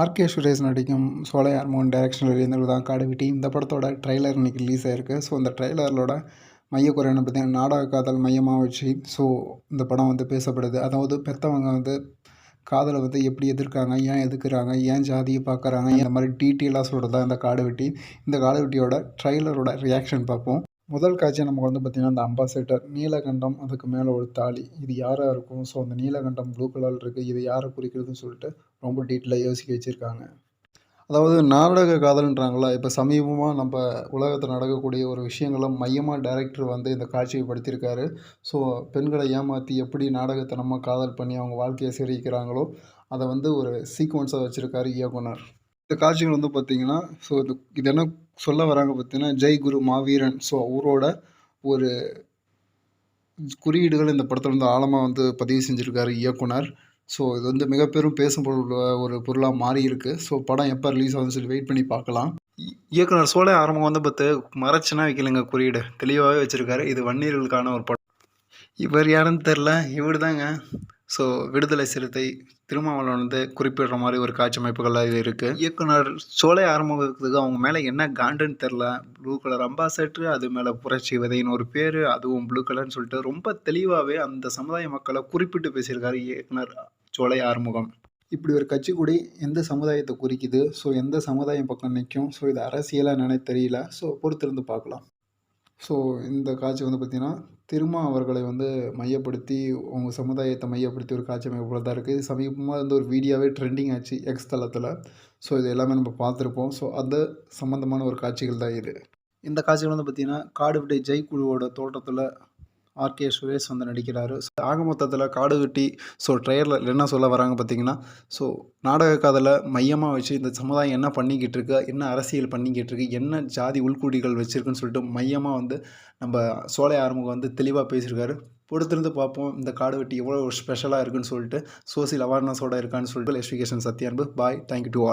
RK Suresh நடிக்கும் சோலையார் மோகன் டைரக்ஷனில் வெளியிருந்தது தான் காடுவிட்டி. இந்த படத்தோட ட்ரைலர் இன்றைக்கி ரிலீஸ் ஆயிருக்கு. ஸோ அந்த ட்ரைலரோட மையக்குறை என்ன பார்த்தீங்கன்னா நாடக காதல் மையமாக வச்சு ஸோ இந்த படம் வந்து பேசப்படுது. அதாவது பெற்றவங்க வந்து காதலை வந்து எப்படி எதிர்க்காங்க ஏன் எதிர்க்கிறாங்க ஏன் ஜாதியை பார்க்குறாங்க இந்த மாதிரி டீட்டெயிலாக சொல்கிறது தான் இந்த காடுவெட்டி. இந்த காடுவெட்டியோட ட்ரைலரோட ரியாக்ஷன் பார்ப்போம். முதல் காட்சியை நமக்கு வந்து பார்த்திங்கன்னா அந்த அம்பாசேட்டர் நீலகண்டம் அதுக்கு மேலே ஒரு தாலி. இது யாராக இருக்கும்? ஸோ அந்த நீலகண்டம் ப்ளூ கலரில் இருக்குது இது யாரை குறிக்கிறதுன்னு சொல்லிட்டு ரொம்ப டீட்டெயிலாக யோசிக்க வச்சுருக்காங்க. அதாவது நாடக காதல்ன்றாங்களா? இப்போ சமீபமாக நம்ம உலகத்தில் நடக்கக்கூடிய ஒரு விஷயங்களை மையமாக டைரக்டர் வந்து இந்த காட்சியை படுத்தியிருக்காரு ஸோ பெண்களை ஏமாற்றி எப்படி நாடகத்தை நம்ம காதல் பண்ணி அவங்க வாழ்க்கையை சிரிக்கிறாங்களோ அதை வந்து ஒரு சீக்வன்ஸாக வச்சுருக்காரு இயக்குனர். இந்த காட்சிகள் வந்து பார்த்திங்கன்னா ஸோ இது இது என்ன சொல்ல வராங்க பார்த்தீங்கன்னா ஜெய் குரு மாவீரன். ஸோ அவரோட ஒரு குறியீடுகள் இந்த படத்தில் வந்து ஆழமாக வந்து பதிவு செஞ்சுருக்காரு இயக்குனர். ஸோ இது வந்து மிகப்பெரும் பேசும் பொருள் ஒரு பொருளாக மாறி இருக்கு. ஸோ படம் எப்போ ரிலீஸ் ஆகுதுன்னு சொல்லி வெயிட் பண்ணி பார்க்கலாம். இயக்குனர் சோலை ஆரம்பம் வந்து பார்த்து மறைச்சுன்னா வைக்கலைங்க குறியீடு. தெளிவாகவே வச்சுருக்காரு. இது வன்னியர்களுக்கான ஒரு படம். இவர் யாருன்னு தெரில இவர் தாங்க. ஸோ விடுதலை சிறுத்தை திருமாவளவன் வந்து குறிப்பிடுற மாதிரி ஒரு காட்சி அமைப்புகள்லாம் இது இருக்குது இயக்குனர் சோலை ஆரம்பத்துக்கு அவங்க மேலே என்ன காண்டுன்னு தெரில ப்ளூ கலர் அம்பாசட்ரு அது மேலே புரட்சி விதைன்னு ஒரு பேர் அதுவும் ப்ளூ கலர்னு சொல்லிட்டு ரொம்ப தெளிவாகவே அந்த சமுதாய மக்களை குறிப்பிட்டு பேசியிருக்காரு இயக்குனர் சோலை ஆறுமுகம். இப்படி ஒரு கட்சி கூடி எந்த சமுதாயத்தை குறிக்குது? ஸோ எந்த சமுதாயம் பக்கம் நிற்கும் ஸோ இது அரசியலாக நினை தெரியல. ஸோ பொறுத்திருந்து பார்க்கலாம். ஸோ இந்த காட்சி வந்து பார்த்திங்கன்னா திருமா அவர்களை வந்து மையப்படுத்தி அவங்க சமுதாயத்தை மையப்படுத்தி ஒரு காட்சி அமைப்பு தான் இருக்குது சமீபமாக வந்து ஒரு வீடியோவே ட்ரெண்டிங் ஆச்சு எக்ஸ் தளத்தில். ஸோ இது எல்லாமே நம்ம பார்த்துருப்போம். ஸோ அது சம்மந்தமான ஒரு காட்சிகள் தான் இது. இந்த காட்சிகள் வந்து பார்த்திங்கன்னா காடுவிட்டை ஜெய் குழுவோட தோட்டத்தில் ஆர்கே சுரேஷ் வந்து நடிக்கிறாரு. So, ஆக மொத்தத்தில் காடு வெட்டி ஸோ ட்ரெயரில் என்ன சொல்ல வராங்க பார்த்தீங்கன்னா ஸோ நாடக காதலை மையமாக வச்சு இந்த சமுதாயம் என்ன பண்ணிக்கிட்டு இருக்கு என்ன அரசியல் பண்ணிக்கிட்டு இருக்கு என்ன ஜாதி உள்குடிகள் வச்சுருக்குன்னு சொல்லிட்டு மையமாக வந்து நம்ம சோலை ஆறுமுகம் வந்து தெளிவாக பேசியிருக்காரு. பொறுத்திருந்து பார்ப்போம் இந்த காடு வெட்டி எவ்வளோ ஸ்பெஷலாக இருக்குன்னு சொல்லிட்டு சோசியல் அவேர்னஸோட இருக்கான்னு சொல்லிட்டு எஸ்விகேஷன் சத்யான்பு bye thank you to all